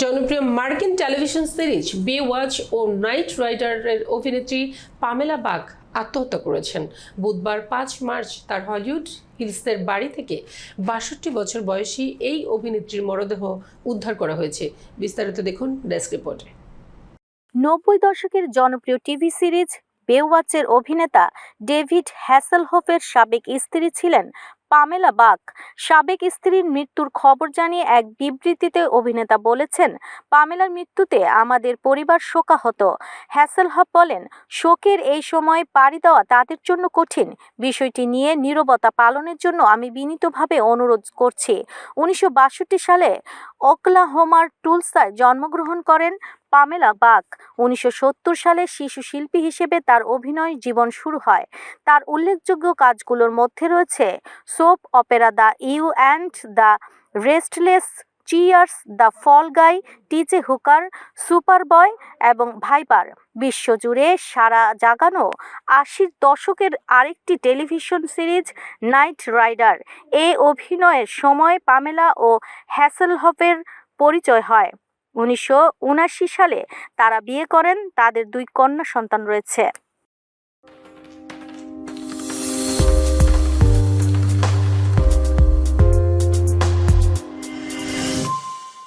জনপ্রিয় মার্কিন television series Baywatch ও নাইট রাইডারের অভিনেত্রী পামেলা বাগ আত্মহত্যা করেছেন। বুধবার পাঁচ মার্চ তার হলিউড হিলসের বাড়ি থেকে বাষট্টি বছর বয়সী এই অভিনেত্রীর মরদেহ উদ্ধার করা হয়েছে। বিস্তারিত দেখুন ডেস্ক রিপোর্টে। নব্বই দশকের জনপ্রিয় টিভি সিরিজ বেওয়াচের অভিনেতা ডেভিড হ্যাসেলহফের সাবেক স্ত্রী ছিলেন পামেলা বাক সাবেক স্ত্রীর মৃত্যুর খবর জানিয়ে এক বিবৃতিতে অভিনেতা বলেছেন, পামেলার মৃত্যুতে আমাদের পরিবার শোকাহত। হ্যাসেলহফ বলেন, শোকের এই সময় পাড়ি দেওয়া তাদের জন্য কঠিন। বিষয়টি নিয়ে নীরবতা পালনের জন্য আমি বিনীতভাবে অনুরোধ করছি। উনিশশো বাষট্টি সালে ওকলাহোমার টুলসায় জন্মগ্রহণ করেন পামেলা বাক উনিশশো সালে শিশু শিল্পী হিসেবে তার অভিনয় জীবন শুরু হয়। তার উল্লেখযোগ্য কাজগুলোর মধ্যে রয়েছে soap opera the Y and the Restless Cheers, the Fall Guy TJ Hooker, Superboy এবং ভাইপার। বিশ্বজুড়ে সারা জাগানো আশির দশকের আরেকটি টেলিভিশন সিরিজ, নাইট রাইডার। এ অভিনয়ের সময় পামেলা ও হ্যাসেলহফের পরিচয় হয়। উনিশশো সালে তারা বিয়ে করেন তাদের দুই কন্যা সন্তান রয়েছে।